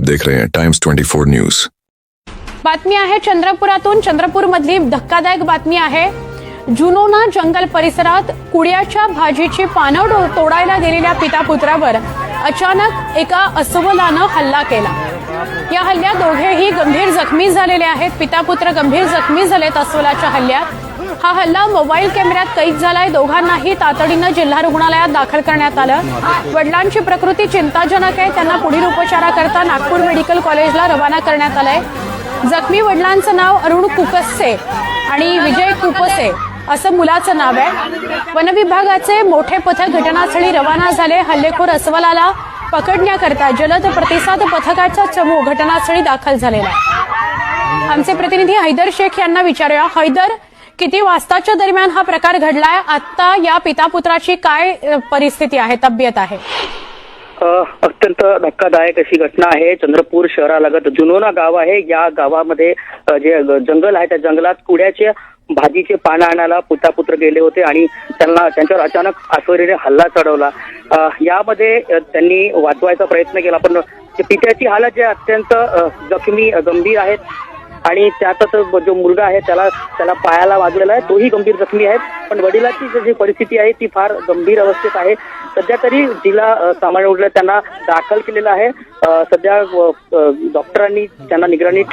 देख रहे हैं टाइम्स 24 न्यूज बातमी आहे चंद्रपुरातून. चंद्रपूरमधली धक्कादायक बातमी आहे. जुनोना जंगल परिसरात कुड्याच्या भाजीची पानं डो- तोडायला गेलेल्या पिता पुत्रावर अचानक एका अस्वलानं हल्ला केला. या हल्ल्यात दोघेही गंभीर जखमी झालेले आहेत. पिता पुत्र गंभीर जखमी झालेत अस्वलाच्या हल्ल्यात. हा हल्ला मोबाईल कॅमेऱ्यात कैद झालाय. दोघांनाही तातडीनं जिल्हा रुग्णालयात दाखल करण्यात आलं. वडिलांची प्रकृती चिंताजनक आहे. त्यांना पुढील उपचाराकरता नागपूर मेडिकल कॉलेजला रवाना करण्यात आलंय. जखमी वडिलांचं नाव अरुण कुकस्से आणि विजय कुपसे असं मुलाचं नाव आहे. वनविभागाचे मोठे पथक घटनास्थळी रवाना झाले. हल्लेखोर अस्वलाला पकडण्याकरता जलद प्रतिसाद पथकाचा चमू घटनास्थळी दाखल झालेला आहे. आमचे प्रतिनिधी हैदर शेख यांना विचारूया. हैदर किती वाजताच्या दरम्यान हा प्रकार घडलाय? आता या पिता पुत्राची काय परिस्थिती आहे तब्येत आहे? अत्यंत धक्कादायक अशी घटना आहे. चंद्रपूर शहरालगत जुनोना गाव आहे. या गावामध्ये जे जंगल आहे त्या जंगलात कुड्याचे भाजीचे पानं आणायला पुता पुत्र गेले होते आणि त्यांना त्यांच्यावर अचानक आश्वर्याने हल्ला चढवला. यामध्ये त्यांनी वाचवायचा प्रयत्न केला पण पित्याची हालत जे अत्यंत जखमी गंभीर आहेत आणि त्यातच जो मुलगा आहे त्याला त्याला पायाला वाजलेला आहे. तोही गंभीर जखमी आहे. पण वडिलाची जी- परिस्थिती आहे ती फार गंभीर अवस्थेत आहे. सध्या तरी जिल्हा सामान्य रुग्णालयात त्यांना दाखल केलेलं आहे. सध्या डॉक्टरांनी त्यांना निगराणी